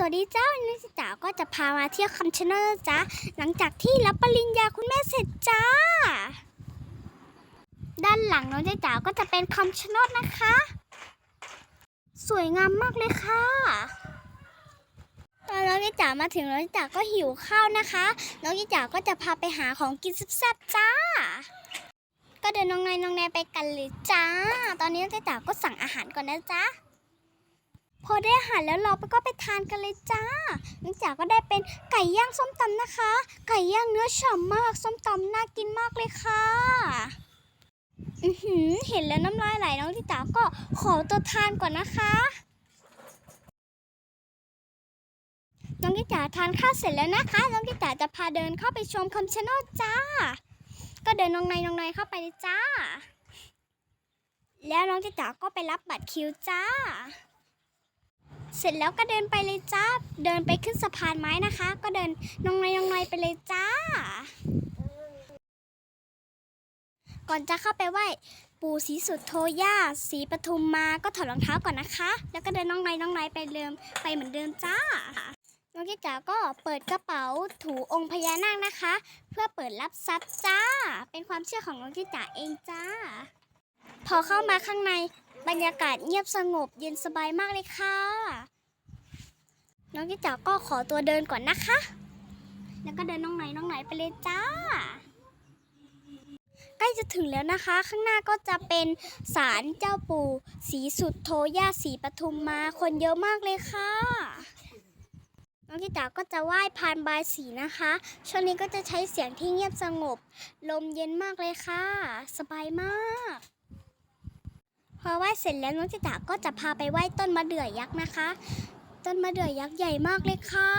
สวัสดีเจ้าวันนี้จ๋าก็จะพามาเที่ยวคำชะโนดจ้าหลังจากที่รับปริญญาคุณแม่เสร็จจ้า ด้านหลังน้องจ๋าก็จะเป็นคำชะโนดนะคะ สวยงามมากเลยค่ะตอนน้องจ๋ามาถึงน้องจ๋าก็หิวข้าวนะคะน้องจ๋าก็จะพาไปหาของกินแซ่บๆจ้า ก็เดินน้องนายน้องแนยไปกันเลยจ้า ตอนนี้น้องจ๋าก็สั่งอาหารก่อนนะจ๊ะ พอได้อาหารแล้วเราก็ไปทานกันเลยจ้าน้องจ๋าก็ได้เป็นไก่ย่างส้มตำนะคะ ไก่ย่างเนื้อฉ่ำมาก ส้มตำน่ากินมากเลยค่ะอือหือเห็นแล้วน้ำลายไหลน้องจ๋าก็ขอตัวทานก่อนนะคะน้องกิจ๋าทานข้าวเสร็จแล้วนะคะ น้องกิจ๋าจะพาเดินเข้าไปชมคำชะโนดจ้า ก็เดินน้องในน้องในเข้าไปเลยจ้า แล้วน้องกิจ๋าก็ไปรับบัตรคิวจ้า เสร็จแล้วก็เดินไปเลยจ้า เดินไปขึ้นสะพานไม้นะคะ ก็เดินนองในนองในไปเลยจ้า ก่อนจะเข้าไปไหว้ปู่ศรีสุดโทย่าศรีปทุมมาก็ถอดรองเท้าก่อนนะคะ แล้วก็เดินน้องในน้องในไปเดิมไปเหมือนเดิมจ้าน้องกิ๊จ๋าก็เปิดกระเป๋าถูองค์พญานาคนะคะ เพื่อเปิดรับทรัพย์จ้า เป็นความเชื่อของน้องกิ๊จ๋าเองจ้า พอเข้ามาข้างในบรรยากาศเงียบสงบเย็นสบายมากเลยค่ะ น้องกิจ๋าก็ขอตัวเดินก่อนนะคะ แล้วก็เดินน้องไหนน้องไหนไปเลยจ้า ใกล้จะถึงแล้วนะคะ ข้างหน้าก็จะเป็นศาลเจ้าปู่ศรีสุดโทย่าศรีปทุมมา คนเยอะมากเลยค่ะ น้องกิจ๋าก็จะไหว้พานบายสีนะคะ ช่วงนี้ก็จะใช้เสียงที่เงียบสงบ ลมเย็นมากเลยค่ะ สบายมากพอไหว้เสร็จแล้วน้องจิตาก็จะพาไปไหว้ต้นมะเดื่อยักษ์นะคะ ต้นมะเดื่อยักษ์ใหญ่มากเลยค่ะ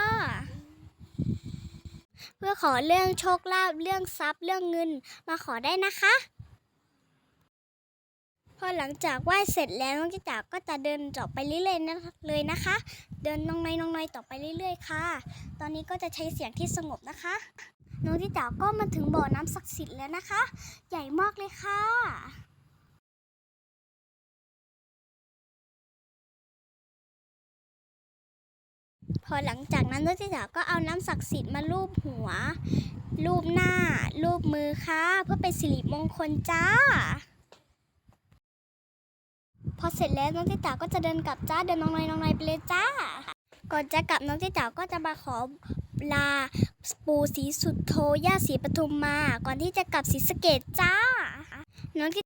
เพื่อขอเรื่องโชคลาภเรื่องทรัพย์เรื่องเงินมาขอได้นะคะ พอหลังจากไหว้เสร็จแล้วน้องจิตาก็จะเดินต่อไปเรื่อยๆนะเลยนะคะ เดินน้องในน้องในต่อไปเรื่อย ๆ ค่ะ ตอนนี้ก็จะใช้เสียงที่สงบนะคะน้องจิตาก็มาถึงบ่อน้ำศักดิ์สิทธิ์แล้วนะคะ ใหญ่มากเลยค่ะ พอหลังจากนั้นน้องจิจ๋าก็เอาน้ำศักดิ์สิทธิ์มาลูบหัว ลูบหน้า ลูบมือค่ะ เพื่อเป็นสิริมงคลจ้า พอเสร็จแล้วน้องจิจ๋าก็จะเดินกลับจ้าเดินน้องนอยน้องนอยไปเลยจ้า ก่อนจะกลับน้องจิจ๋าก็จะมาขอลาปู่ศรีสุดโทย่าศรีปทุมมา ก่อนที่จะกลับศรีสะเกดจ้า น้องจิ